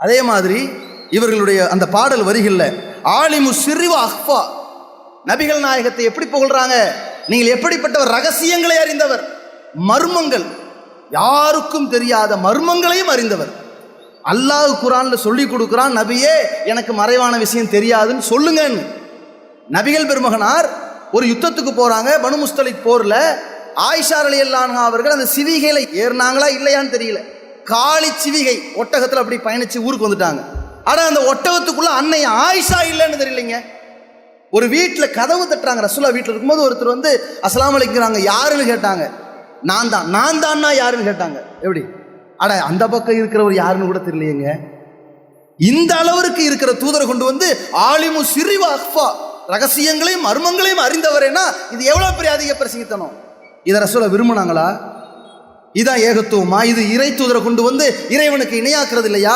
அதே மாதிரி இவர்களுடைய அந்த பாடல் வரிகள்ல ஆலிமு சிறிவ அஹ்பா நபிகள் நாயகத்தை எப்படி புகழ்றாங்க? நீங்கள் எப்படிப்பட்டவர்? ரகசியங்களை அறிந்தவர். மர்மங்கள். யாருக்கும் தெரியாத மர்மங்களையும் அறிந்தவர். அல்லாஹ் குரான்ல சொல்லி கொடுக்குறான் நபியே எனக்கு மறைவான விஷயம் தெரியாதுன்னு சொல்லுங்கன்னு. நபிகள் பெருமகனார் ஒரு யுத்தத்துக்கு போறாங்க பனு முஸ்தலிக் போர்ல. ஆயிஷா அலியல்லான் அவர்கள் அந்த சிவிகளை ஏறினாங்களா இல்லையான்னு தெரியல. காளி சிவிகை ஒட்டகத்தில் அப்படி பயணிச்சு ஊருக்கு வந்துட்டாங்க. ஆனால் அந்த ஒட்டகத்துக்குள்ளே அன்னை ஆயிஷா இல்லைன்னு தெரியலைங்க. ஒரு வீட்டில் கதவு தட்டுறாங்க. ரசூலா வீட்டில் இருக்கும்போது ஒருத்தர் வந்து அஸ்லாம் அலைக்குறாங்க யாருன்னு கேட்டாங்க. நான் தான். நான் தான்னா யாருன்னு கேட்டாங்க. எப்படி? அட அந்த பக்கம் இருக்கிறவர் யாருன்னு கூட தெரியலையேங்க. இந்த அளவிற்கு இருக்கிற தூதரை கொண்டு வந்து ஆலிமு சிறிவ அஃபா ரகசியங்களையும் மர்மங்களையும் அறிந்தவரேனா இது எவ்வளோ பெரிய அதிக பிரசங்கித்தனம்? இதை ரசூலை விரும்பினாங்களா? இதான் ஏகத்துவமா? இது இறை தூதரை கொண்டு வந்து இறைவனுக்கு இணையாக்குறது இல்லையா?